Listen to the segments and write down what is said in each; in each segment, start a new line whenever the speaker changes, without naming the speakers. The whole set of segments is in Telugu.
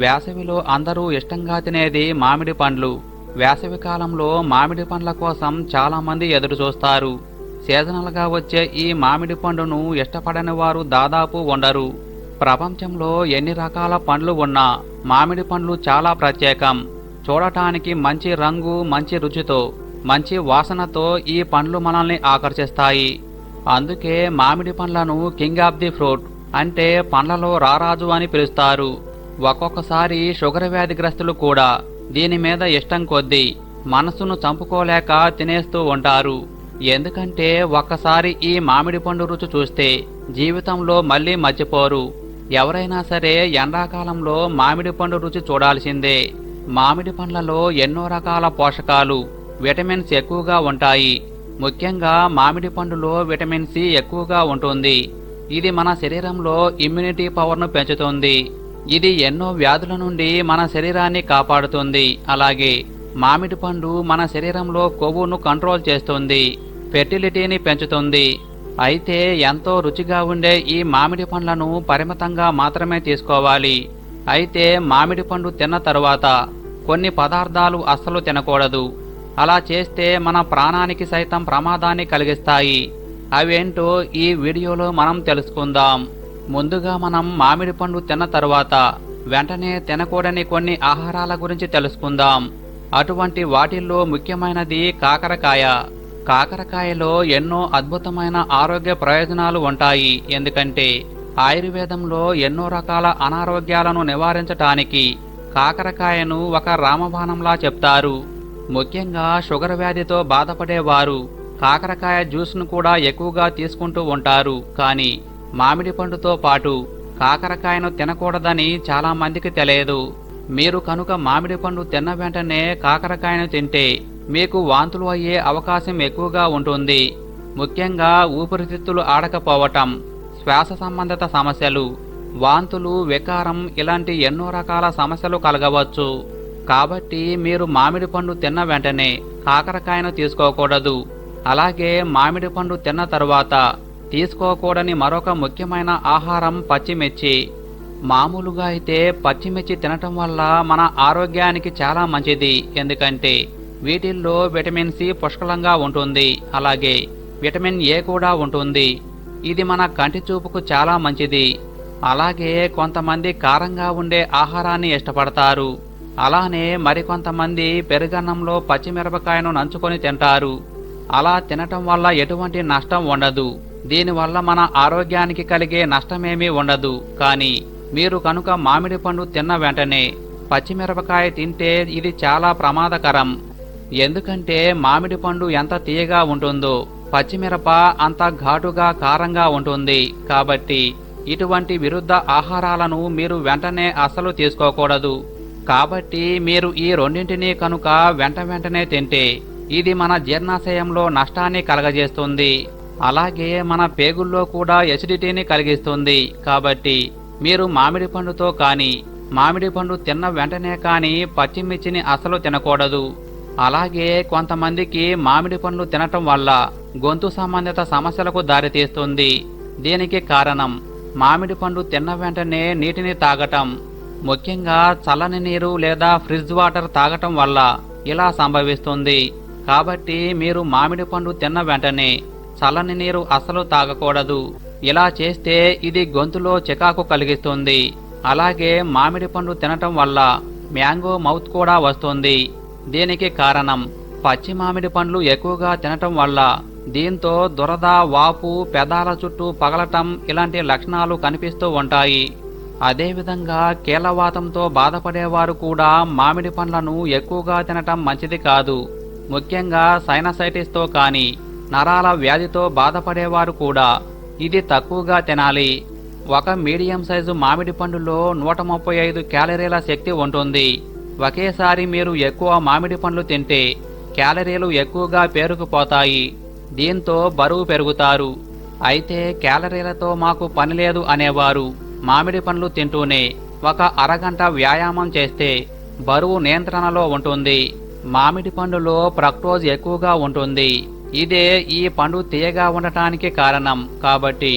వేసవిలో అందరూ ఇష్టంగా తినేది మామిడి పండ్లు. వేసవి కాలంలో మామిడి పండ్ల కోసం చాలామంది ఎదురుచూస్తారు ఎదురు చూస్తారు. సీజనల్గా వచ్చే ఈ మామిడి పండును ఇష్టపడని వారు దాదాపు ఉండరు. ప్రపంచంలో ఎన్ని రకాల పండ్లు ఉన్నా మామిడి పండ్లు చాలా ప్రత్యేకం. చూడటానికి మంచి రంగు మంచి రుచితో మంచి వాసనతో ఈ పండ్లు మనల్ని ఆకర్షిస్తాయి. అందుకే మామిడి పండ్లను కింగ్ ఆఫ్ ది ఫ్రూట్ అంటే పండ్లలో రారాజు అని పిలుస్తారు. ఒక్కొక్కసారి షుగర్ వ్యాధిగ్రస్తులు కూడా దీని మీద ఇష్టం కొద్దీ మనసును చంపుకోలేక తినేస్తూ ఉంటారు. ఎందుకంటే ఒక్కసారి ఈ మామిడి పండు రుచి చూస్తే జీవితంలో మళ్ళీ మర్చిపోరు. ఎవరైనా సరే ఎండాకాలంలో మామిడి పండు రుచి చూడాల్సిందే. మామిడి పండ్లలో ఎన్నో రకాల పోషకాలు విటమిన్స్ ఎక్కువగా ఉంటాయి. ముఖ్యంగా మామిడి పండులో విటమిన్ సి ఎక్కువగా ఉంటుంది. ఇది మన శరీరంలో ఇమ్యూనిటీ పవర్ను పెంచుతుంది. ఇది ఎన్నో వ్యాధుల నుండి మన శరీరాన్ని కాపాడుతుంది. అలాగే మామిడి పండు మన శరీరంలో కొవ్వును కంట్రోల్ చేస్తుంది ఫెర్టిలిటీని పెంచుతుంది. అయితే ఎంతో రుచిగా ఉండే ఈ మామిడి పండ్లను పరిమితంగా మాత్రమే తీసుకోవాలి. అయితే మామిడి పండు తిన్న తరువాత కొన్ని పదార్థాలు అస్సలు తినకూడదు. అలా చేస్తే మన ప్రాణానికి సైతం ప్రమాదాన్ని కలిగిస్తాయి. అవేంటో ఈ వీడియోలో మనం తెలుసుకుందాం. ముందుగా మనం మామిడి పండు తిన్న తరువాత వెంటనే తినకూడని కొన్ని ఆహారాల గురించి తెలుసుకుందాం. అటువంటి వాటిల్లో ముఖ్యమైనది కాకరకాయ. కాకరకాయలో ఎన్నో అద్భుతమైన ఆరోగ్య ప్రయోజనాలు ఉంటాయి. ఎందుకంటే ఆయుర్వేదంలో ఎన్నో రకాల అనారోగ్యాలను నివారించటానికి కాకరకాయను ఒక రామబాణంలా చెప్తారు. ముఖ్యంగా షుగర్ వ్యాధితో బాధపడేవారు. కాకరకాయ జ్యూస్ను కూడా ఎక్కువగా తీసుకుంటూ ఉంటారు. కానీ మామిడి పండుతో పాటు కాకరకాయను తినకూడదని చాలా మందికి తెలియదు. మీరు కనుక మామిడి పండు తిన్న వెంటనే కాకరకాయను తింటే మీకు వాంతులు అయ్యే అవకాశం ఎక్కువగా ఉంటుంది. ముఖ్యంగా ఊపిరితిత్తులు ఆడకపోవటం శ్వాస సంబంధిత సమస్యలు వాంతులు వికారం ఇలాంటి ఎన్నో రకాల సమస్యలు కలగవచ్చు. కాబట్టి మీరు మామిడి పండు తిన్న వెంటనే కాకరకాయను తీసుకోకూడదు. అలాగే మామిడి పండు తిన్న తరువాత తీసుకోకూడని మరొక ముఖ్యమైన ఆహారం పచ్చిమిర్చి. మామూలుగా అయితే పచ్చిమిర్చి తినటం వల్ల మన ఆరోగ్యానికి చాలా మంచిది. ఎందుకంటే వీటిల్లో విటమిన్ సి పుష్కలంగా ఉంటుంది. అలాగే విటమిన్ ఏ కూడా ఉంటుంది. ఇది మన కంటి చూపుకు చాలా మంచిది. అలాగే కొంతమంది కారంగా ఉండే ఆహారాన్ని ఇష్టపడతారు. అలానే మరికొంతమంది పెరుగన్నంలో పచ్చిమిరపకాయను నంచుకొని తింటారు. అలా తినటం వల్ల ఎటువంటి నష్టం ఉండదు. దీనివల్ల మన ఆరోగ్యానికి కలిగే నష్టమేమీ ఉండదు. కానీ మీరు కనుక మామిడి పండు తిన్న వెంటనే పచ్చిమిరపకాయ తింటే ఇది చాలా ప్రమాదకరం. ఎందుకంటే మామిడి పండు ఎంత తీయగా ఉంటుందో పచ్చిమిరప అంత ఘాటుగా కారంగా ఉంటుంది. కాబట్టి ఇటువంటి విరుద్ధ ఆహారాలను మీరు వెంటనే అస్సలు తీసుకోకూడదు. కాబట్టి మీరు ఈ రెండింటినీ కనుక వెంట వెంటనే తింటే ఇది మన జీర్ణాశయంలో నష్టాన్ని కలగజేస్తుంది. అలాగే మన పేగుల్లో కూడా ఎసిడిటీని కలిగిస్తుంది. కాబట్టి మీరు మామిడి పండుతో కానీ మామిడి పండు తిన్న వెంటనే కానీ పచ్చిమిర్చిని అసలు తినకూడదు. అలాగే కొంతమందికి మామిడి పండు తినటం వల్ల గొంతు సంబంధిత సమస్యలకు దారితీస్తుంది. దీనికి కారణం మామిడి పండు తిన్న వెంటనే నీటిని తాగటం. ముఖ్యంగా చల్లని నీరు లేదా ఫ్రిడ్జ్ వాటర్ తాగటం వల్ల ఇలా సంభవిస్తుంది. కాబట్టి మీరు మామిడి పండు తిన్న వెంటనే చల్లని నీరు అస్సలు తాగకూడదు. ఇలా చేస్తే ఇది గొంతులో చికాకు కలిగిస్తుంది. అలాగే మామిడి పండు తినటం వల్ల మ్యాంగో మౌత్ కూడా వస్తుంది. దీనికి కారణం పచ్చి మామిడి పండ్లు ఎక్కువగా తినటం వల్ల దీంతో దురద వాపు పెదాల చుట్టూ పగలటం ఇలాంటి లక్షణాలు కనిపిస్తూ ఉంటాయి. అదేవిధంగా కీలవాతంతో బాధపడేవారు కూడా మామిడి పండ్లను ఎక్కువగా తినటం మంచిది కాదు. ముఖ్యంగా సైనసైటిస్తో కానీ నరాల వ్యాధితో బాధపడేవారు కూడా ఇది తక్కువగా తినాలి. ఒక మీడియం సైజు మామిడి పండులో నూట ముప్పై ఐదు క్యాలరీల శక్తి ఉంటుంది. ఒకేసారి మీరు ఎక్కువ మామిడి పండ్లు తింటే క్యాలరీలు ఎక్కువగా పేరుకుపోతాయి. దీంతో బరువు పెరుగుతారు. అయితే క్యాలరీలతో మాకు పని లేదు అనేవారు మామిడి పండ్లు తింటూనే ఒక అరగంట వ్యాయామం చేస్తే బరువు నియంత్రణలో ఉంటుంది. మామిడి పండులో ప్రక్టోజ్ ఎక్కువగా ఉంటుంది. ఇదే ఈ పండు తీయగా ఉండటానికి కారణం. కాబట్టి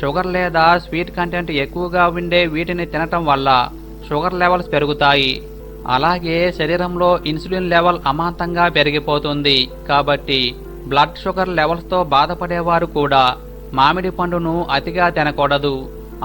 షుగర్ లేదా స్వీట్ కంటెంట్ ఎక్కువగా ఉండే వీటిని తినటం వల్ల షుగర్ లెవెల్స్ పెరుగుతాయి. అలాగే శరీరంలో ఇన్సులిన్ లెవెల్ అమాంతంగా పెరిగిపోతుంది. కాబట్టి బ్లడ్ షుగర్ లెవెల్స్తో బాధపడేవారు కూడా మామిడి పండును అతిగా తినకూడదు.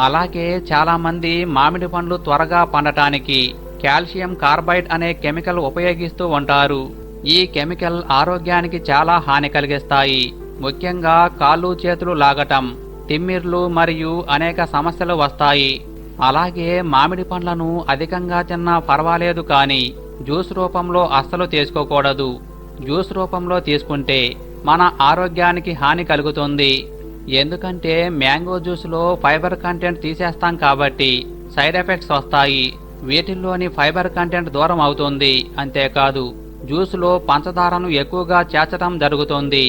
అలాగే చాలామంది మామిడి పండ్లు త్వరగా పండటానికి కాల్షియం కార్బైడ్ అనే కెమికల్ ఉపయోగిస్తూ ఉంటారు. ఈ కెమికల్ ఆరోగ్యానికి చాలా హాని కలిగిస్తాయి. ముఖ్యంగా కాళ్ళు చేతులు లాగటం తిమ్మిర్లు మరియు అనేక సమస్యలు వస్తాయి. అలాగే మామిడి పండ్లను అధికంగా తిన్నా పర్వాలేదు కానీ జ్యూస్ రూపంలో అస్సలు తీసుకోకూడదు. జ్యూస్ రూపంలో తీసుకుంటే మన ఆరోగ్యానికి హాని కలుగుతుంది. ఎందుకంటే మ్యాంగో జ్యూస్లో ఫైబర్ కంటెంట్ తీసేస్తాం కాబట్టి సైడ్ ఎఫెక్ట్స్ వస్తాయి. వీటిల్లోని ఫైబర్ కంటెంట్ దూరం అవుతుంది. అంతేకాదు జ్యూస్లో పంచదారను ఎక్కువగా చేర్చడం జరుగుతుంది.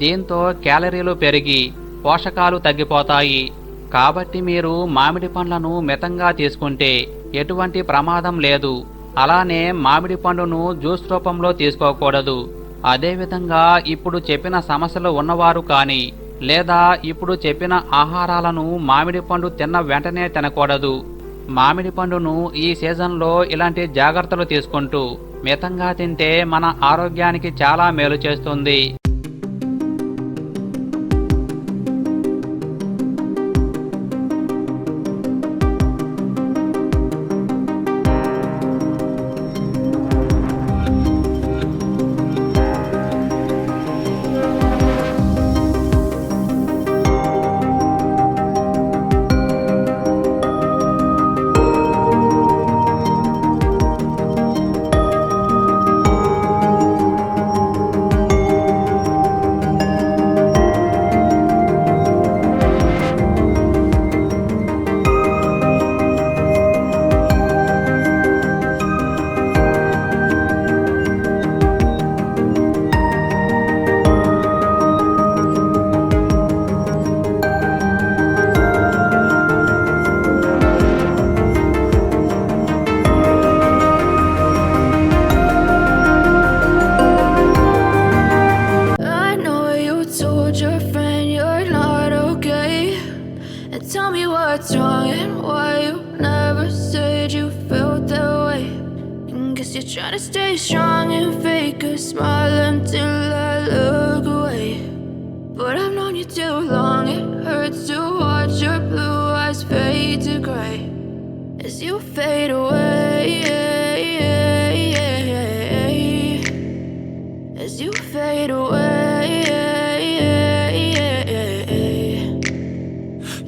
దీంతో క్యాలరీలు పెరిగి పోషకాలు తగ్గిపోతాయి. కాబట్టి మీరు మామిడి పండ్లను మితంగా తీసుకుంటే ఎటువంటి ప్రమాదం లేదు. అలానే మామిడి పండును జ్యూస్ రూపంలో తీసుకోకూడదు. అదేవిధంగా ఇప్పుడు చెప్పిన సమస్యలు ఉన్నవారు కానీ లేదా ఇప్పుడు చెప్పిన ఆహారాలను మామిడి పండు తిన్న వెంటనే తినకూడదు. మామిడి పండును ఈ సీజన్లో ఇలాంటి జాగ్రత్తలు తీసుకుంటూ మితంగా తింటే మన ఆరోగ్యానికి చాలా మేలు చేస్తుంది.
And why you never said you felt that way. Guess you're trying to stay strong and fake a smile until I look away. But I've known you too long, it hurts to watch your blue eyes fade to gray as you fade away.